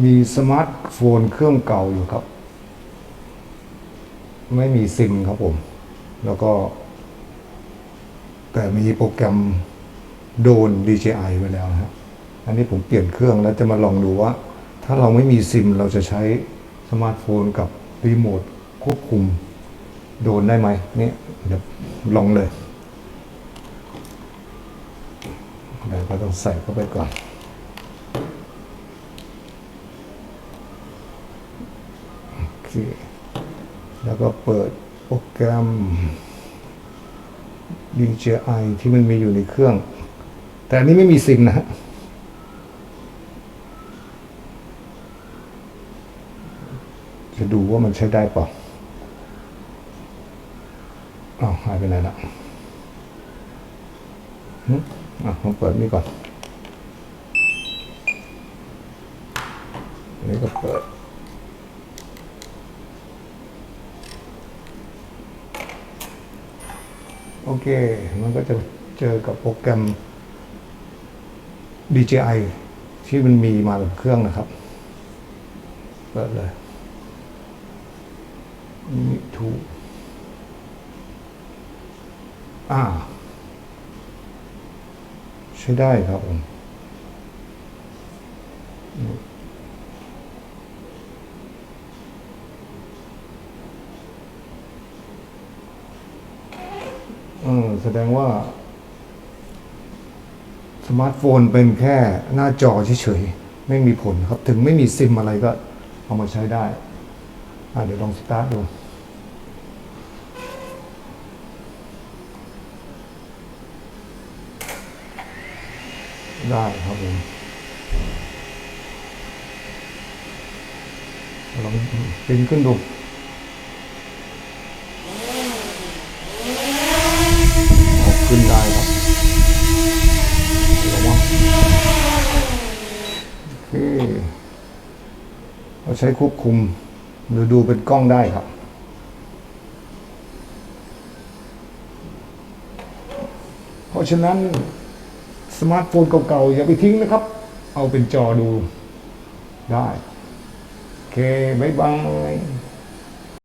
มีสมาร์ทโฟนเครื่องเก่าอยู่ครับ ไม่มีซิมครับผม แล้วก็ แต่มีโปรแกรมโดน DJI ไว้แล้วนะครับอันนี้ผมเปลี่ยนเครื่องแล้วจะมาลองดูว่า ถ้าเราไม่มีซิมเราจะใช้สมาร์ทโฟนกับรีโมทควบคุมโดนได้ไหมนี่เดี๋ยวลองเลยเดี๋ยวก็ต้องใส่เข้าไปก่อน โอ เค แล้วก็เปิดโปรแกรม DJI ที่มันมีอยู่ในเครื่อง แต่อันนี้ไม่มีซิมนะฮะจะดูว่ามันใช้ได้เปล่าอ้าวหายไปไหนละหึอะผมเปิดนี่ก่อนนนี้ก็เปิด โอเค มันก็จะเจอกับโปรแกรม DJI ที่มันมีมากับเครื่องนะครับ เปิดเลยนี่ถูอ่า ใช้ได้ครับผม เออแสดงว่า สมาร์ทโฟนเป็นแค่หน้าจอเฉยๆ ไม่มีผลครับ ถึงไม่มีซิมอะไรก็เอามาใช้ได้อะเดี๋ยวลองสตาร์ทดูได้ครับผมลองปีนขึ้นดูเอา ขึ้นได้ครับระวังโอเคเราใช้ควบคุมหรือดูเป็นกล้องได้ครับ เพราะฉะนั้นสมาร์ทโฟนเก่าๆ อย่าไปทิ้งนะครับ เอาเป็นจอดูได้ โอเค บ๊ายบาย